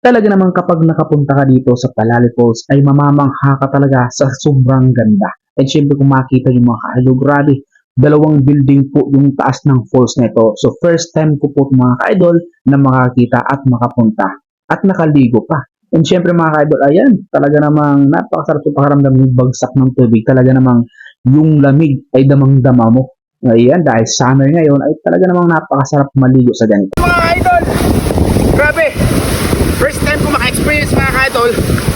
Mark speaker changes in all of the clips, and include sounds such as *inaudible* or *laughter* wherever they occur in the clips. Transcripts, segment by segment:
Speaker 1: Talaga naman kapag nakapunta ka dito sa Palali Falls ay mamamangha ka talaga sa sobrang ganda. At syempre kung makita yung mga ka-idol, grabe, dalawang building po yung taas ng falls nito. So first time ko po mga ka-idol na makakita at makapunta at nakaligo pa. And syempre mga ka-idol, ayan, talaga namang napakasarap sa pakiramdam yung bagsak ng tubig. Talaga namang yung lamig ay damang-dama mo. Ayan, dahil summer ngayon ay talaga namang napakasarap maligo sa ganito.
Speaker 2: mga idol grabe first time ko maka-experience mga ka-idol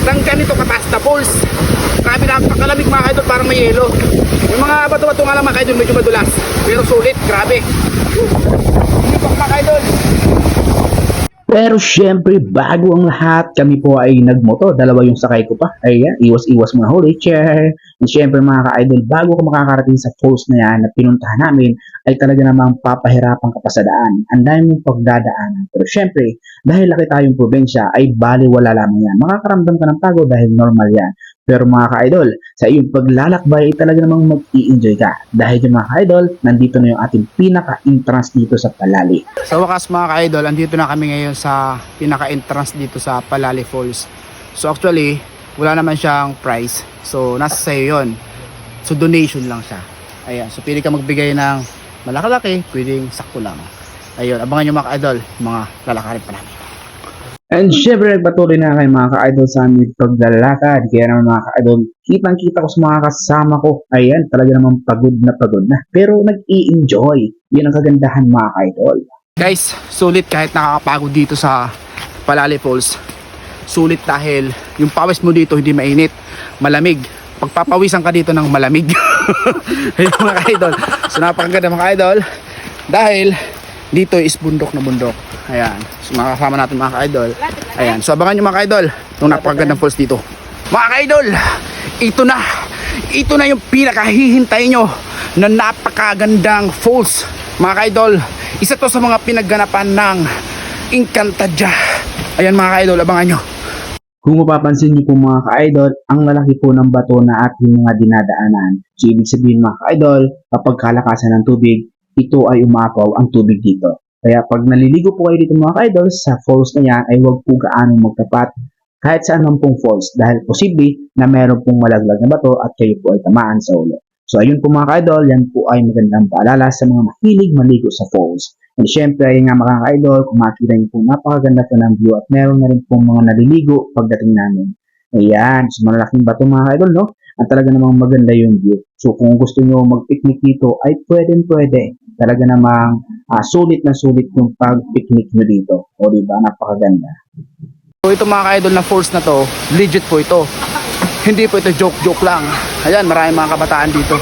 Speaker 2: ng ganito kataas na falls grabe napakalamig mga ka-idol parang may yelo. Yung mga bato-bato nga lang mga ka-idol medyo madulas. Pero sulit grabe. Hindi mga ka-idol
Speaker 1: Pero syempre, bago ang lahat, kami po ay nagmoto. Dalawa yung sakay ko pa. Ayan, iwas-iwas mga holy chair. And syempre mga ka-idol, bago ka makakarating sa falls na yan na pinuntahan namin, ay talaga namang papahirapan ka. Ang dami mong pagdadaanan. Pero syempre, dahil laki tayong probinsya, ay bali wala lamang yan. Makakaramdam ka ng pagod dahil normal yan. Pero mga ka-idol, sa iyong paglalakbay ay talaga namang mag-i-enjoy ka. Dahil yung mga ka-idol, nandito na yung ating pinaka-entrance dito sa Palali.
Speaker 2: sa wakas mga ka-idol andito na kami ngayon sa pinaka-entrance dito sa Palali Falls. So actually wala naman siyang price. So nasa sa'yo yun. So donation lang siya. Ayan. So pwede ka magbigay ng malaki-laki pwedeng sakto lang. Ayun. Abangan nyo mga ka-idol mga lalakarin pa namin
Speaker 1: And syempre, nagpatuloy na kayo mga ka-idol sa aming paglalakad. Kaya naman mga ka-idol, kitang-kita ko sa mga kasama ko. Ayan, talaga naman pagod na pagod na. Pero nag-i-enjoy. Yun ang kagandahan mga ka-idol.
Speaker 2: guys sulit kahit nakakapagod dito sa Palali Falls sulit dahil yung pawis mo dito hindi mainit malamig pagpapawisan ka dito ng malamig *laughs* ayun mga idol so napakaganda mga idol dahil dito is bundok na bundok. Ayan. So mga kasama natin mga idol ayan. So abangan nyo mga idol itong napakagandang falls dito. Mga idol ito na. Ito na yung pinakahihintay nyo na napakagandang falls. Mga idol isa to sa mga pinagganapan ng Encantadia. Ayan mga idol abangan nyo.
Speaker 1: Kung mapapansin niyo po mga ka-idol, ang lalaki po ng bato na ating mga dinadaanan. So, ibig sabihin mga ka-idol, kapag kalakasan ng tubig, ito ay umapaw ang tubig dito. Kaya pag naliligo po kayo dito mga ka-idol, sa falls na yan ay huwag po gaano magtapat kahit saan man pong falls dahil posible na meron pong malaglag na bato at kayo po ay tamaan sa ulo. So ayun po mga ka-idol, yan po ay magandang paalala sa mga mahilig maligo sa falls. And syempre, ayun nga mga ka-idol, kung makikita po napakaganda po ng view at meron na rin pong mga naliligo pagdating namin. Ayan, so malalaking bato mga ka-idol, no? At talaga namang maganda yung view. So kung gusto nyo mag-picnic dito, ay pwede pwede. Talaga namang ah, sulit na sulit yung pag-picnic nyo dito. O diba, napakaganda.
Speaker 2: So ito mga ka-idol na falls na to, legit po ito. Hindi po ito joke-joke lang. Ayan, maraming mga kabataan dito.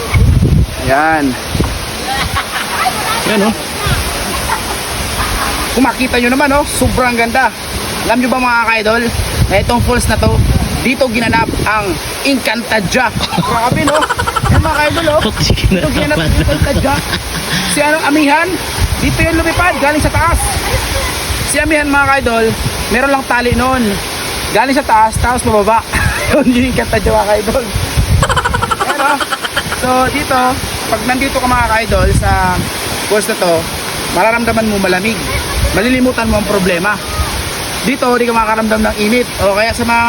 Speaker 2: Ayan. Ayan oh. Kung makita nyo naman oh, sobrang ganda. Alam nyo ba mga ka-idol, itong falls na to, dito ginanap ang Encantadia. Grabe no? Ayan mga ka-idol oh. *laughs* Dito ginanap ang Encantadia. Si anong amihan, dito yung lumipad, galing sa taas. Si amihan mga ka-idol, meron lang tali noon. Galing sa taas, tapos pababa. *laughs* Yun yung kanta dyan mga ka-idol. Ayan o. So dito, pag nandito ka mga ka-idol sa course na to, mararamdaman mo malamig. Malilimutan mo ang problema. Dito, hindi ka makaramdam ng init. O kaya sa mga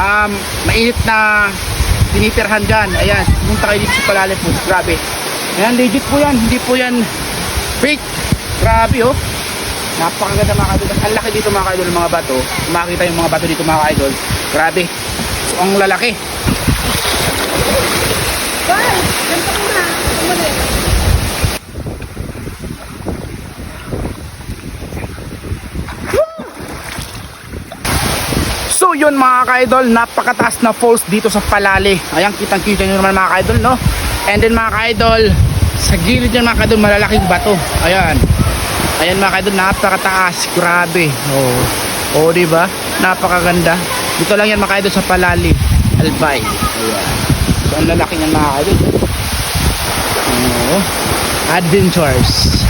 Speaker 2: um, mainit na tinitirhan dyan, ayan, pumunta kayo dito sa Palale po. Grabe. Ayan, legit po yan. Hindi po yan fake. Grabe oh. Napakaganda mga kaidol. Ang laki dito mga kaidol mga bato. Makita yung mga bato dito mga kaidol. Grabe. So, ang lalaki. So yun mga ka-idol, napakataas na falls dito sa Palali. Ayan, kitang-kita nyo naman mga ka-idol, no? And then mga ka-idol, sa gilid yan mga ka-idol, malalaking bato. Ayan. Ayan mga ka-idol, napakataas. Grabe. Oh. Oh, di ba? Napakaganda. Dito lang yan mga ka-idol sa Palali. Albay. Ayan. So, ang lalaki niyan mga ka-idol. Oh. Adventures.